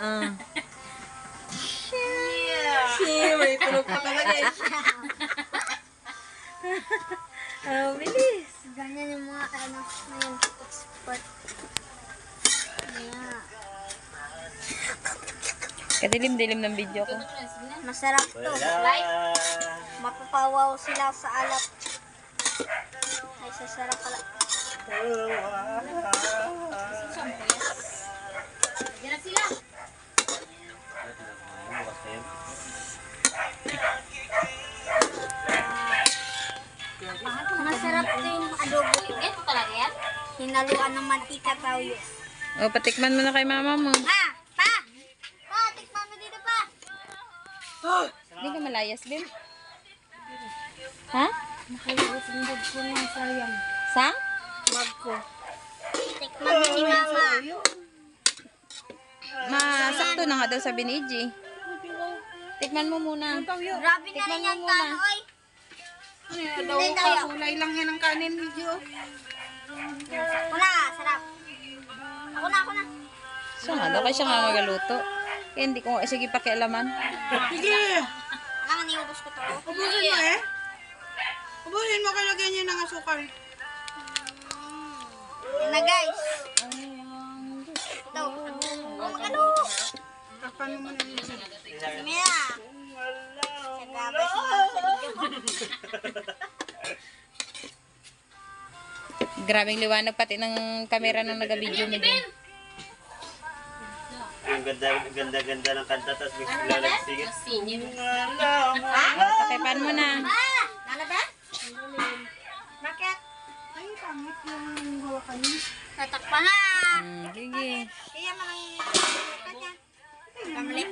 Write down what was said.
Ah. Yeah. Si, may tulog pa talaga eh. Oh, bilis. Ganyan yung mga ano, ngayon, expert. Yeah. Kadilim-dilim ng video ko. Masarap to. Mapapawaw sila sa alat. Ay, sasarap pala. Diyan na sila. Masarap yung adobo. Ito talaga yan? Hinaluan ng mantika tayo. Oh, patikman mo na kay mama mo. Pa! Pa! Pa! Tikman mo dito pa! Hindi ka malayas, Bim. Ha? Nakalimutan yung bag ko ng sayang. Sang? Bag ko. Ni mama. Masakto na nga daw sabi ni EJ. Tikman mo muna. Grabe na rin mo yung muna. kano, oy. Daw Hindi tayo. kulay lang yan ang kanin medyo. Ako na, sarap. Ako na, ako na. Siya nga daw, kaya siya nga magaluto. Kaya hindi ko, eh, sige pakialaman. Sige. Alam, niubos ko to. Ubusin mo eh. Ubusin mo kalagyan niyo ng asukal. Yan na guys. Ito. Oh, magano. Takpan mo muna yun. Na. Sa gabay si mama sa video. Grabing liwanag pati ng kamera ng nag-video mo dyan. Ang ganda, ganda, ganda ng kanta, tapos bigla nagsigit. Pakipan mo na. Ah! Lalabas? Bakit? Ay, pangit yung hawakan niyo. Tatakpan ha! Gigi. Mm, Kaya manang... Kanya. Kamlip.